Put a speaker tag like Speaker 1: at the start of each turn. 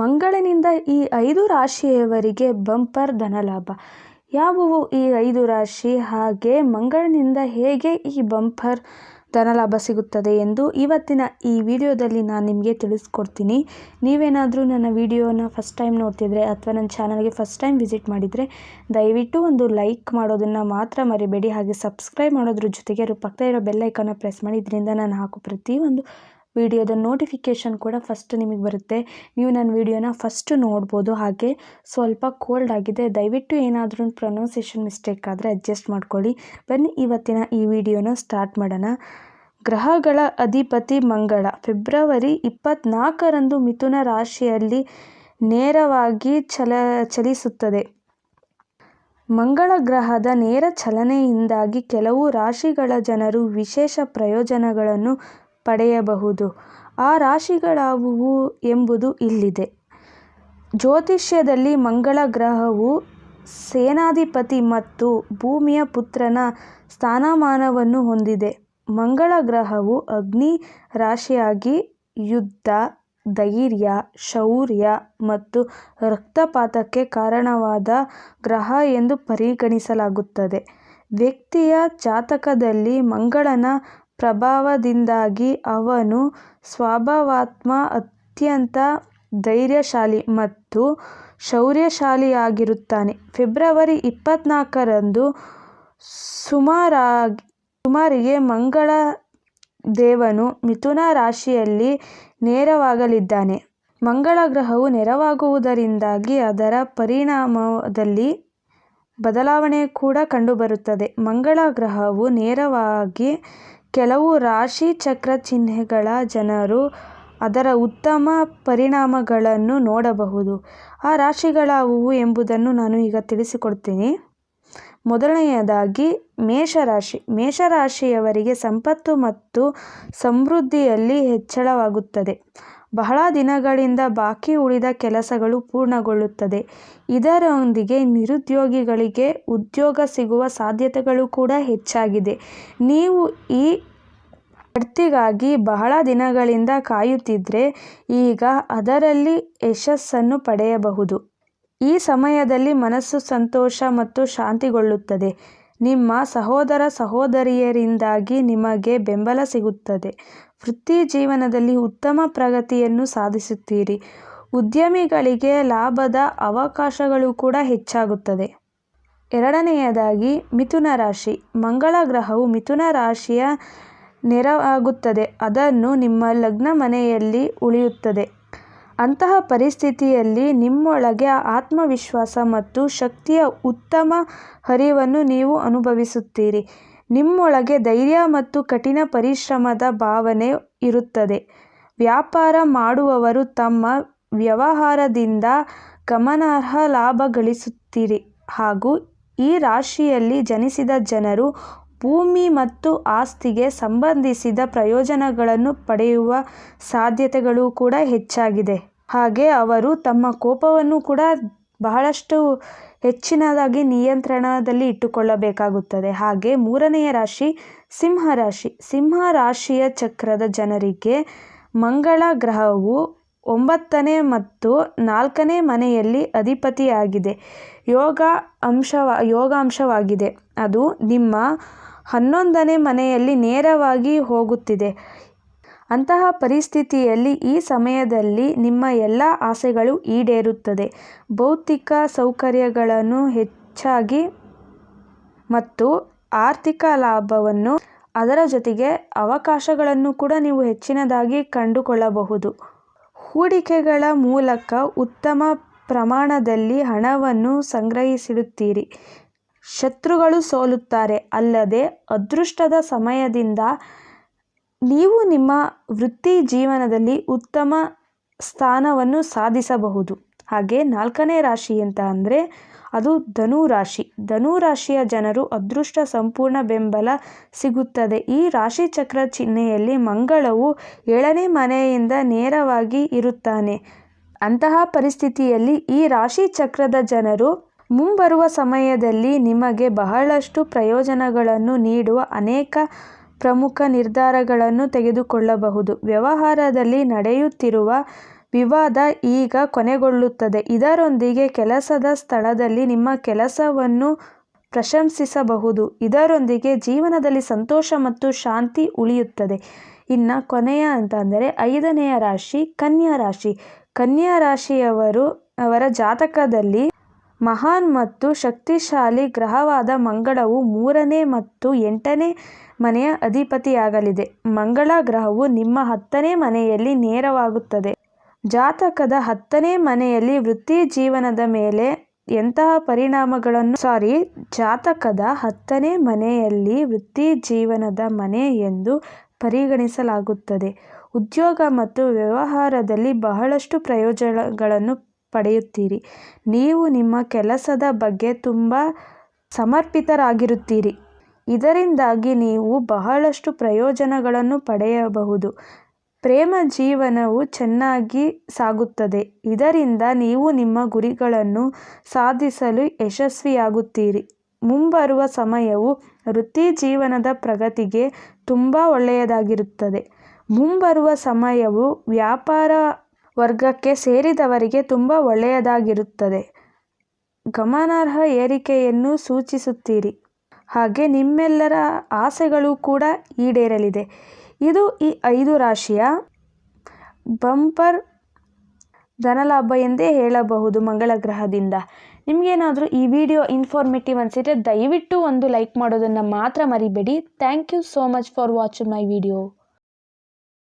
Speaker 1: ಮಂಗಳನಿಂದ ಈ ಐದು ರಾಶಿಯವರಿಗೆ ಬಂಪರ್ ಧನಲಾಭ. ಯಾವುವು ಈ ಐದು ರಾಶಿ? ಹಾಗೆ ಮಂಗಳನಿಂದ ಹೇಗೆ ಈ ಬಂಪರ್ ಧನಲಾಭ ಸಿಗುತ್ತದೆ ಎಂದು ಇವತ್ತಿನ ಈ ವಿಡಿಯೋದಲ್ಲಿ ನಾನು ನಿಮಗೆ ತಿಳಿಸ್ಕೊಡ್ತೀನಿ. ನೀವೇನಾದರೂ ನನ್ನ ವಿಡಿಯೋನ ಫಸ್ಟ್ ಟೈಮ್ ನೋಡ್ತಿದ್ರೆ ಅಥವಾ ನನ್ನ ಚಾನಲ್ಗೆ ಫಸ್ಟ್ ಟೈಮ್ ವಿಸಿಟ್ ಮಾಡಿದರೆ ದಯವಿಟ್ಟು ಒಂದು ಲೈಕ್ ಮಾಡೋದನ್ನು ಮಾತ್ರ ಮರಿಬೇಡಿ. ಹಾಗೆ ಸಬ್ಸ್ಕ್ರೈಬ್ ಮಾಡೋದ್ರ ಜೊತೆಗೆ ಪಕ್ಕದ ಇರೋ ಬೆಲ್ಲೈಕನ್ನ ಪ್ರೆಸ್ ಮಾಡಿ. ಇದರಿಂದ ನಾನು ಹಾಕೋ ಪ್ರತಿಯೊಂದು ವಿಡಿಯೋದ ನೋಟಿಫಿಕೇಷನ್ ಕೂಡ ಫಸ್ಟ್ ನಿಮಗೆ ಬರುತ್ತೆ. ನೀವು ನನ್ನ ವಿಡಿಯೋನ ಫಸ್ಟು ನೋಡ್ಬೋದು. ಹಾಗೆ ಸ್ವಲ್ಪ ಕೋಲ್ಡ್ ಆಗಿದೆ. ದಯವಿಟ್ಟು ಏನಾದರೂ ಪ್ರೊನೌನ್ಸೇಷನ್ ಮಿಸ್ಟೇಕ್ ಆದರೆ ಅಡ್ಜಸ್ಟ್ ಮಾಡ್ಕೊಳ್ಳಿ. ಬನ್ನಿ, ಇವತ್ತಿನ ಈ ವಿಡಿಯೋನ ಸ್ಟಾರ್ಟ್ ಮಾಡೋಣ. ಗ್ರಹಗಳ ಅಧಿಪತಿ ಮಂಗಳ. ಫೆಬ್ರವರಿ ಇಪ್ಪತ್ನಾಲ್ಕರಂದು ಮಿಥುನ ರಾಶಿಯಲ್ಲಿ ನೇರವಾಗಿ ಚಲ, ಚಲಿಸುತ್ತದೆ. ಮಂಗಳ ಗ್ರಹದ ನೇರ ಚಲನೆಯಿಂದಾಗಿ ಕೆಲವು ರಾಶಿಗಳ ಜನರು ವಿಶೇಷ ಪ್ರಯೋಜನಗಳನ್ನು ಪಡೆಯಬಹುದು. ಆ ರಾಶಿಗಳಾವುವು ಎಂಬುದು ಇಲ್ಲಿದೆ. ಜ್ಯೋತಿಷ್ಯದಲ್ಲಿ ಮಂಗಳ ಗ್ರಹವು ಸೇನಾಧಿಪತಿ ಮತ್ತು ಭೂಮಿಯ ಪುತ್ರನ ಸ್ಥಾನಮಾನವನ್ನು ಹೊಂದಿದೆ. ಮಂಗಳ ಗ್ರಹವು ಅಗ್ನಿ ರಾಶಿಯಾಗಿ ಯುದ್ಧ, ಧೈರ್ಯ, ಶೌರ್ಯ ಮತ್ತು ರಕ್ತಪಾತಕ್ಕೆ ಕಾರಣವಾದ ಗ್ರಹ ಎಂದು ಪರಿಗಣಿಸಲಾಗುತ್ತದೆ. ವ್ಯಕ್ತಿಯ ಜಾತಕದಲ್ಲಿ ಮಂಗಳನ ಪ್ರಭಾವದಿಂದಾಗಿ ಅವನು ಸ್ವಭಾವತಃ ಅತ್ಯಂತ ಧೈರ್ಯಶಾಲಿ ಮತ್ತು ಶೌರ್ಯಶಾಲಿಯಾಗಿರುತ್ತಾನೆ. ಫೆಬ್ರವರಿ ಇಪ್ಪತ್ನಾಲ್ಕರಂದು ಸುಮಾರಾಗಿ, ಸುಮಾರಿಗೆ ಮಂಗಳ ದೇವನು ಮಿಥುನ ರಾಶಿಯಲ್ಲಿ ನೇರವಾಗಲಿದ್ದಾನೆ. ಮಂಗಳ ಗ್ರಹವು ನೇರವಾಗುವುದರಿಂದಾಗಿ ಅದರ ಪರಿಣಾಮದಲ್ಲಿ ಬದಲಾವಣೆ ಕೂಡ ಕಂಡುಬರುತ್ತದೆ. ಮಂಗಳ ಗ್ರಹವು ನೇರವಾಗಿ ಕೆಲವು ರಾಶಿ ಚಕ್ರ ಚಿಹ್ನೆಗಳ ಜನರು ಅದರ ಉತ್ತಮ ಪರಿಣಾಮಗಳನ್ನು ನೋಡಬಹುದು. ಆ ರಾಶಿಗಳಾವುವು ಎಂಬುದನ್ನು ನಾನು ಈಗ ತಿಳಿಸಿಕೊಡ್ತೀನಿ. ಮೊದಲನೆಯದಾಗಿ, ಮೇಷರಾಶಿ. ಮೇಷರಾಶಿಯವರಿಗೆ ಸಂಪತ್ತು ಮತ್ತು ಸಮೃದ್ಧಿಯಲ್ಲಿ ಹೆಚ್ಚಳವಾಗುತ್ತದೆ. ಬಹಳ ದಿನಗಳಿಂದ ಬಾಕಿ ಉಳಿದ ಕೆಲಸಗಳು ಪೂರ್ಣಗೊಳ್ಳುತ್ತದೆ. ಇದರೊಂದಿಗೆ ನಿರುದ್ಯೋಗಿಗಳಿಗೆ ಉದ್ಯೋಗ ಸಿಗುವ ಸಾಧ್ಯತೆಗಳು ಕೂಡ ಹೆಚ್ಚಾಗಿದೆ. ನೀವು ಈ ಬಡ್ತಿಗಾಗಿ ಬಹಳ ದಿನಗಳಿಂದ ಕಾಯುತ್ತಿದ್ದರೆ ಈಗ ಅದರಲ್ಲಿ ಯಶಸ್ಸನ್ನು ಪಡೆಯಬಹುದು. ಈ ಸಮಯದಲ್ಲಿ ಮನಸ್ಸು ಸಂತೋಷ ಮತ್ತು ಶಾಂತಿಗೊಳ್ಳುತ್ತದೆ. ನಿಮ್ಮ ಸಹೋದರ ಸಹೋದರಿಯರಿಂದಾಗಿ ನಿಮಗೆ ಬೆಂಬಲ ಸಿಗುತ್ತದೆ. ವೃತ್ತಿ ಜೀವನದಲ್ಲಿ ಉತ್ತಮ ಪ್ರಗತಿಯನ್ನು ಸಾಧಿಸುತ್ತೀರಿ. ಉದ್ಯಮಿಗಳಿಗೆ ಲಾಭದ ಅವಕಾಶಗಳು ಕೂಡ ಹೆಚ್ಚಾಗುತ್ತದೆ. ಎರಡನೆಯದಾಗಿ, ಮಿಥುನ ರಾಶಿ. ಮಂಗಳ ಗ್ರಹವು ಮಿಥುನ ರಾಶಿಯ ನೆರವಾಗುತ್ತದೆ. ಅದನ್ನು ನಿಮ್ಮ ಲಗ್ನ ಮನೆಯಲ್ಲಿ ಉಳಿಯುತ್ತದೆ. ಅಂತಹ ಪರಿಸ್ಥಿತಿಯಲ್ಲಿ ನಿಮ್ಮೊಳಗೆ ಆತ್ಮವಿಶ್ವಾಸ ಮತ್ತು ಶಕ್ತಿಯ ಉತ್ತಮ ಹರಿವನ್ನು ನೀವು ಅನುಭವಿಸುತ್ತೀರಿ. ನಿಮ್ಮೊಳಗೆ ಧೈರ್ಯ ಮತ್ತು ಕಠಿಣ ಪರಿಶ್ರಮದ ಭಾವನೆ ಇರುತ್ತದೆ. ವ್ಯಾಪಾರ ಮಾಡುವವರು ತಮ್ಮ ವ್ಯವಹಾರದಿಂದ ಗಮನಾರ್ಹ ಲಾಭ ಗಳಿಸುತ್ತೀರಿ ಹಾಗೂ ಈ ರಾಶಿಯಲ್ಲಿ ಜನಿಸಿದ ಜನರು ಭೂಮಿ ಮತ್ತು ಆಸ್ತಿಗೆ ಸಂಬಂಧಿಸಿದ ಪ್ರಯೋಜನಗಳನ್ನು ಪಡೆಯುವ ಸಾಧ್ಯತೆಗಳು ಕೂಡ ಹೆಚ್ಚಾಗಿದೆ. ಹಾಗೆ ಅವರು ತಮ್ಮ ಕೋಪವನ್ನು ಕೂಡ ಬಹಳಷ್ಟು ಹೆಚ್ಚಿನದಾಗಿ ನಿಯಂತ್ರಣದಲ್ಲಿ ಇಟ್ಟುಕೊಳ್ಳಬೇಕಾಗುತ್ತದೆ. ಹಾಗೆ ಮೂರನೆಯ ರಾಶಿ ಸಿಂಹ ರಾಶಿ. ಸಿಂಹ ರಾಶಿಯ ಚಕ್ರದ ಜನರಿಗೆ ಮಂಗಳ ಗ್ರಹವು ಒಂಬತ್ತನೇ ಮತ್ತು ನಾಲ್ಕನೇ ಮನೆಯಲ್ಲಿ ಅಧಿಪತಿಯಾಗಿದೆ. ಯೋಗ ಅಂಶವ, ಯೋಗಾಂಶವಾಗಿದೆ. ಅದು ನಿಮ್ಮ ಹನ್ನೊಂದನೇ ಮನೆಯಲ್ಲಿ ನೇರವಾಗಿ ಹೋಗುತ್ತಿದೆ. ಅಂತಹ ಪರಿಸ್ಥಿತಿಯಲ್ಲಿ ಈ ಸಮಯದಲ್ಲಿ ನಿಮ್ಮ ಎಲ್ಲ ಆಸೆಗಳು ಈಡೇರುತ್ತದೆ. ಭೌತಿಕ ಸೌಕರ್ಯಗಳನ್ನು ಹೆಚ್ಚಾಗಿ ಮತ್ತು ಆರ್ಥಿಕ ಲಾಭವನ್ನು ಅದರ ಜೊತೆಗೆ ಅವಕಾಶಗಳನ್ನು ಕೂಡ ನೀವು ಹೆಚ್ಚಿನದಾಗಿ ಕಂಡುಕೊಳ್ಳಬಹುದು. ಹೂಡಿಕೆಗಳ ಮೂಲಕ ಉತ್ತಮ ಪ್ರಮಾಣದಲ್ಲಿ ಹಣವನ್ನು ಸಂಗ್ರಹಿಸಿಡುತ್ತೀರಿ. ಶತ್ರುಗಳು ಸೋಲುತ್ತಾರೆ, ಅಲ್ಲದೆ ಅದೃಷ್ಟದ ಸಮಯದಿಂದ ನೀವು ನಿಮ್ಮ ವೃತ್ತಿ ಜೀವನದಲ್ಲಿ ಉತ್ತಮ ಸ್ಥಾನವನ್ನು ಸಾಧಿಸಬಹುದು. ಹಾಗೆ ನಾಲ್ಕನೇ ರಾಶಿ ಅಂತ ಅಂದರೆ ಅದು ಧನು ರಾಶಿ. ಧನು ರಾಶಿಯ ಜನರು ಅದೃಷ್ಟ ಸಂಪೂರ್ಣ ಬೆಂಬಲ ಸಿಗುತ್ತದೆ. ಈ ರಾಶಿ ಚಕ್ರ ಚಿಹ್ನೆಯಲ್ಲಿ ಮಂಗಳವು ಏಳನೇ ಮನೆಯಿಂದ ನೇರವಾಗಿ ಇರುತ್ತಾನೆ. ಅಂತಹ ಪರಿಸ್ಥಿತಿಯಲ್ಲಿ ಈ ರಾಶಿ ಚಕ್ರದ ಜನರು ಮುಂಬರುವ ಸಮಯದಲ್ಲಿ ನಿಮಗೆ ಬಹಳಷ್ಟು ಪ್ರಯೋಜನಗಳನ್ನು ನೀಡುವ ಅನೇಕ ಪ್ರಮುಖ ನಿರ್ಧಾರಗಳನ್ನು ತೆಗೆದುಕೊಳ್ಳಬಹುದು. ವ್ಯವಹಾರದಲ್ಲಿ ನಡೆಯುತ್ತಿರುವ ವಿವಾದ ಈಗ ಕೊನೆಗೊಳ್ಳುತ್ತದೆ. ಇದರೊಂದಿಗೆ ಕೆಲಸದ ಸ್ಥಳದಲ್ಲಿ ನಿಮ್ಮ ಕೆಲಸವನ್ನು ಪ್ರಶಂಸಿಸಬಹುದು. ಇದರೊಂದಿಗೆ ಜೀವನದಲ್ಲಿ ಸಂತೋಷ ಮತ್ತು ಶಾಂತಿ ಉಳಿಯುತ್ತದೆ. ಇನ್ನು ಕೊನೆಯ ಅಂತ ಅಂದರೆ ಐದನೆಯ ರಾಶಿ ಕನ್ಯಾ ರಾಶಿ. ಕನ್ಯಾ ರಾಶಿಯವರು ಅವರ ಜಾತಕದಲ್ಲಿ ಮಹಾನ್ ಮತ್ತು ಶಕ್ತಿಶಾಲಿ ಗ್ರಹವಾದ ಮಂಗಳವು ಮೂರನೇ ಮತ್ತು ಎಂಟನೇ ಮನೆಯ ಅಧಿಪತಿಯಾಗಲಿದೆ. ಮಂಗಳ ಗ್ರಹವು ನಿಮ್ಮ ಹತ್ತನೇ ಮನೆಯಲ್ಲಿ ನೇರವಾಗುತ್ತದೆ. ಜಾತಕದ ಹತ್ತನೇ ಮನೆಯಲ್ಲಿ ವೃತ್ತಿ ಜೀವನದ ಮೇಲೆ ಎಂತಹ ಪರಿಣಾಮಗಳನ್ನು? ಸಾರಿ, ಜಾತಕದ ಹತ್ತನೇ ಮನೆಯಲ್ಲಿ ವೃತ್ತಿ ಜೀವನದ ಮನೆ ಎಂದು ಪರಿಗಣಿಸಲಾಗುತ್ತದೆ. ಉದ್ಯೋಗ ಮತ್ತು ವ್ಯವಹಾರದಲ್ಲಿ ಬಹಳಷ್ಟು ಪ್ರಯೋಜನಗಳನ್ನು ಪಡೆಯುತ್ತೀರಿ. ನೀವು ನಿಮ್ಮ ಕೆಲಸದ ಬಗ್ಗೆ ತುಂಬ ಸಮರ್ಪಿತರಾಗಿರುತ್ತೀರಿ. ಇದರಿಂದಾಗಿ ನೀವು ಬಹಳಷ್ಟು ಪ್ರಯೋಜನಗಳನ್ನು ಪಡೆಯಬಹುದು. ಪ್ರೇಮ ಜೀವನವು ಚೆನ್ನಾಗಿ ಸಾಗುತ್ತದೆ. ಇದರಿಂದ ನೀವು ನಿಮ್ಮ ಗುರಿಗಳನ್ನು ಸಾಧಿಸಲು ಯಶಸ್ವಿಯಾಗುತ್ತೀರಿ. ಮುಂಬರುವ ಸಮಯವು ವೃತ್ತಿ ಜೀವನದ ಪ್ರಗತಿಗೆ ತುಂಬ ಒಳ್ಳೆಯದಾಗಿರುತ್ತದೆ. ಮುಂಬರುವ ಸಮಯವು ವ್ಯಾಪಾರ ವರ್ಗಕ್ಕೆ ಸೇರಿದವರಿಗೆ ತುಂಬ ಒಳ್ಳೆಯದಾಗಿರುತ್ತದೆ. ಗಮನಾರ್ಹ ಏರಿಕೆಯನ್ನು ಸೂಚಿಸುತ್ತೀರಿ. ಹಾಗೆ ನಿಮ್ಮೆಲ್ಲರ ಆಸೆಗಳು ಕೂಡ ಈಡೇರಲಿದೆ. ಇದು ಈ ಐದು ರಾಶಿಯ ಬಂಪರ್ ಧನಲಾಭ ಎಂದೇ ಹೇಳಬಹುದು ಮಂಗಳ ಗ್ರಹದಿಂದ ನಿಮಗೇನಾದರೂ ಈ ವಿಡಿಯೋ ಇನ್ಫಾರ್ಮೇಟಿವ್ ಅನಿಸಿದರೆ ದಯವಿಟ್ಟು ಒಂದು ಲೈಕ್ ಮಾಡೋದನ್ನು ಮಾತ್ರ ಮರಿಬೇಡಿ. Thank you so much for watching my video